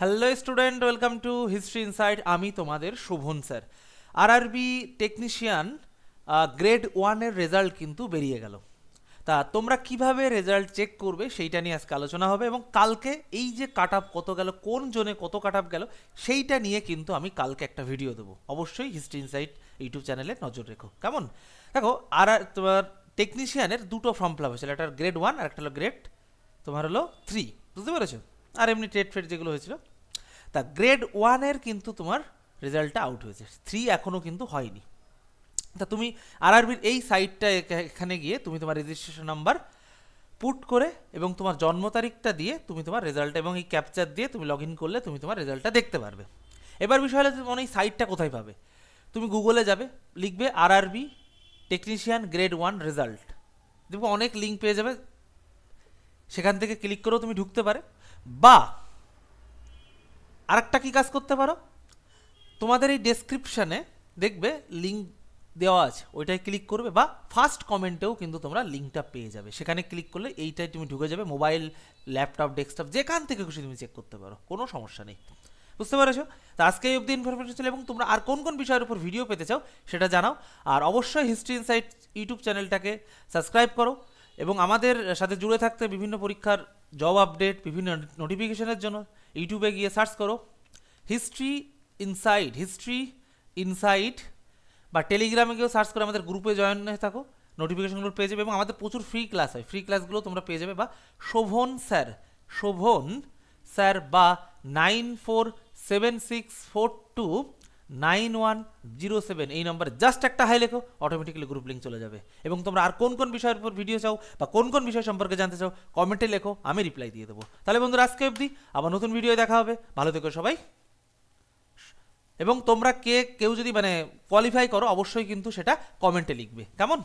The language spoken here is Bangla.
Hello student welcome to History Insight আমি তোমাদের শোভন স্যার। আর আরআরবি টেকনিশিয়ান গ্রেড ওয়ানের রেজাল্ট কিন্তু বেরিয়ে গেল। তা তোমরা কীভাবে রেজাল্ট চেক করবে সেইটা নিয়ে আজকে আলোচনা হবে এবং কালকে এই যে কাট আপ কত গেল, কোন জোনে কত কাট আপ গেল, সেইটা নিয়ে কিন্তু আমি কালকে একটা ভিডিও দেবো। অবশ্যই হিস্ট্রি ইনসাইট ইউটিউব চ্যানেলে নজর রেখো। কেমন? দেখো আর তোমার টেকনিশিয়ানের দুটো ফর্ম ফিল আপ হয়েছিল। একটা গ্রেড ওয়ান আর একটা হলো গ্রেড তোমার হলো থ্রি বুঝতে পেরেছ? আর এমনি টেট ফেট যেগুলো হয়েছিল, তা গ্রেড ওয়ানের কিন্তু তোমার রেজাল্টটা আউট হয়েছে। থ্রি এখনও কিন্তু হয়নি। তা তুমি আরআরবির এই সাইটটা এখানে গিয়ে তুমি তোমার রেজিস্ট্রেশন নাম্বার পুট করে এবং তোমার জন্ম তারিখটা দিয়ে তুমি তোমার রেজাল্ট এবং এই ক্যাপচার দিয়ে তুমি লগ ইন করলে তুমি তোমার রেজাল্টটা দেখতে পারবে। এবার বিষয় হলো তোমার এই সাইটটা কোথায় পাবে? তুমি গুগলে যাবে, লিখবে RRB technician grade one result দেখব অনেক লিঙ্ক পেয়ে যাবে সেখান থেকে ক্লিক করেও তুমি ঢুকতে পারে। বা আরেকটা কি কাজ করতে পারো? তোমাদের এই ডেসক্রিপশানে দেখবে লিঙ্ক দেওয়া আছে, ওইটায় ক্লিক করবে বা ফার্স্ট কমেন্টেও কিন্তু তোমরা লিঙ্কটা পেয়ে যাবে। সেখানে ক্লিক করলে এইটাই তুমি ঢুকে যাবে মোবাইল ল্যাপটপ ডেস্কটপ যেখান থেকে খুশি তুমি চেক করতে পারো, কোনো সমস্যা নেই। বুঝতে পেরেছ? তো আজকে এই অবধি ইনফরমেশন ছিল এবং তোমরা আর কোন কোন বিষয়ের উপর ভিডিও পেতে চাও সেটা জানাও। আর অবশ্যই হিস্ট্রি ইনসাইট ইউটিউব চ্যানেলটাকে সাবস্ক্রাইব করো। এবং আমাদের সাথে জুড়ে থাকতে বিভিন্ন পরীক্ষার জব আপডেট বিভিন্ন নোটিফিকেশনের জন্য ইউটিউবে গিয়ে সার্চ করো। হিস্ট্রি ইনসাইড হিস্ট্রি ইনসাইড বা টেলিগ্রামে গিয়েও সার্চ করে আমাদের গ্রুপে জয়েন হয়ে থাকো। নোটিফিকেশনগুলো পেয়ে যাবে এবং আমাদের প্রচুর ফ্রি ক্লাস হয়। ফ্রি ক্লাসগুলো তোমরা পেয়ে যাবে বা শোভন স্যার শোভন স্যার বা nine four seven six four two nine one zero seven, এই নম্বরে জাস্ট একটা হাই লেখো অটোমেটিক্যালি গ্রুপ লিঙ্ক চলে যাবে। এবং তোমরা আর কোন কোন বিষয়ের উপর ভিডিও চাও বা কোন কোন বিষয় সম্পর্কে জানতে চাও কমেন্টে লেখো, আমি রিপ্লাই দিয়ে দেবো। তাহলে বন্ধুরা, আজকে অবধি আবার নতুন ভিডিও দেখা হবে। ভালো থেকো সবাই। এবং তোমরা কে, কেউ যদি মানে কোয়ালিফাই করো, অবশ্যই কিন্তু সেটা কমেন্টে লিখবে। কেমন?